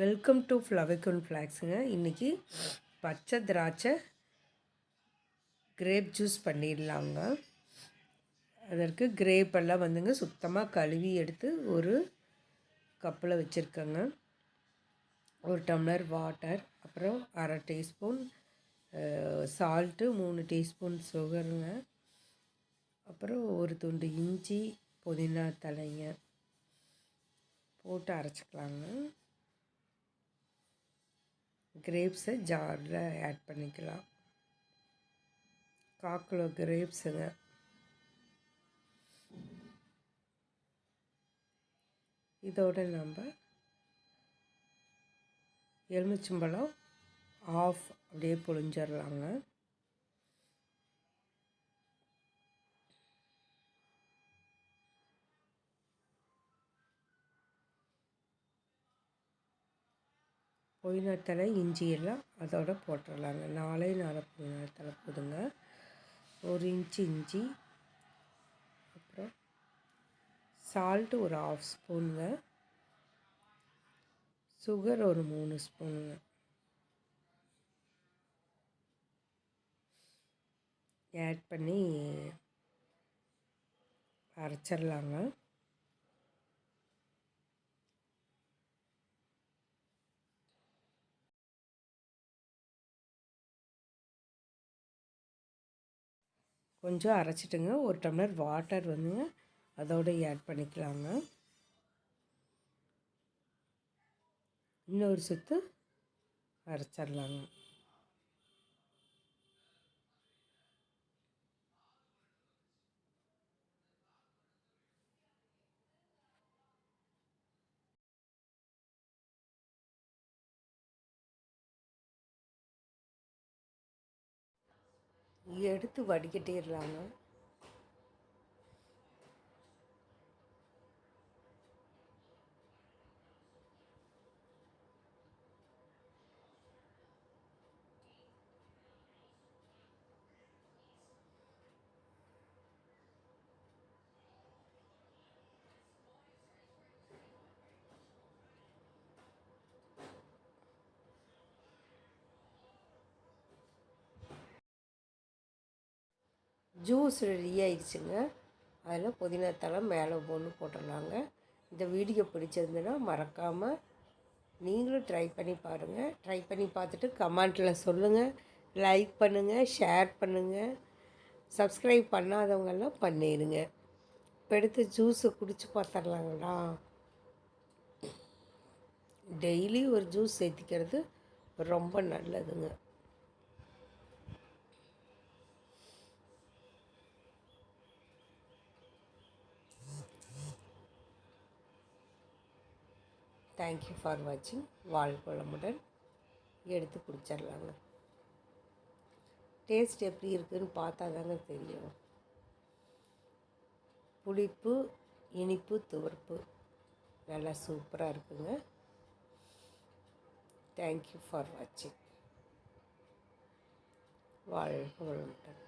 Welcome to ஃப்ளவிகன் ஃப்ளாக்ஸுங்க இன்றைக்கி பச்சை திராட்சை கிரேப் ஜூஸ் பண்ணிடலாங்க. அதற்கு கிரேப் எல்லாம் வந்துங்க சுத்தமாக கழுவி எடுத்து ஒரு கப்பில் வச்சுருக்கேங்க. ஒரு டம்ளர் வாட்டர் அப்புறம் அரை டீஸ்பூன் சால்ட்டு மூணு டீஸ்பூன் சுகருங்க அப்புறம் ஒரு துண்டு இஞ்சி புதினா தலைங்க போட்டு அரைச்சிக்கலாங்க. கிரேப்ஸை ஜாரில் ஆட் பண்ணிக்கலாம். காக்கிலோ கிரேப்ஸுங்க இதோட நம்ம எலுமிச்சம்பழம் ஆஃப் அப்படியே பொழிஞ்சிடலாங்க புதினத்தலை இஞ்சி எல்லாம் அதோட போட்டுடலாங்க நாலே நாலு புதினத்தலை போதுங்க. ஒரு இன்ச்சு இஞ்சி அப்புறம் சால்ட்டு ஒரு ஆஃப் ஸ்பூனுங்க சுகர் ஒரு மூணு ஸ்பூனுங்க ஆட் பண்ணி அரைச்சிடலாங்க. கொஞ்சம் அரைச்சிட்டுங்க. ஒரு டம்ளர் வாட்டர் வந்துங்க அதோடு ஆட் பண்ணிக்கலாங்க. இன்னொரு சுற்று அரைச்சிடலாங்க. எடுத்து வடிகட்டிடலாங்க. ஜூஸ் ரெடி ஆயிடுச்சுங்க. அதில் புதினத்தலை மேலே ஒன்று போட்டுடலாங்க இந்த வீடியோ பிடிச்சிருந்துன்னா மறக்காமல் நீங்களும் ட்ரை பண்ணி பாருங்கள் ட்ரை பண்ணி பார்த்துட்டு கமெண்ட்டில் சொல்லுங்கள் லைக் பண்ணுங்கள் ஷேர் பண்ணுங்கள் சப்ஸ்கிரைப் பண்ணாதவங்கெல்லாம் பண்ணிடுங்க இப்போ எடுத்து ஜூஸை குடிச்சு பார்த்துடலாங்களா? டெய்லி ஒரு ஜூஸ் சேர்த்திக்கிறது ரொம்ப நல்லதுங்க. தேங்க்யூ ஃபார் வாட்சிங் வாழ்வளமுடன் எடுத்து குடிச்சிடலாங்க. டேஸ்ட் எப்படி இருக்குதுன்னு பார்த்தா தாங்க தெரியும். புளிப்பு இனிப்பு துவர்ப்பு. நல்லா சூப்பராக இருக்குங்க. தேங்க்யூ ஃபார் வாட்சிங் வாழ்க வளமுடன்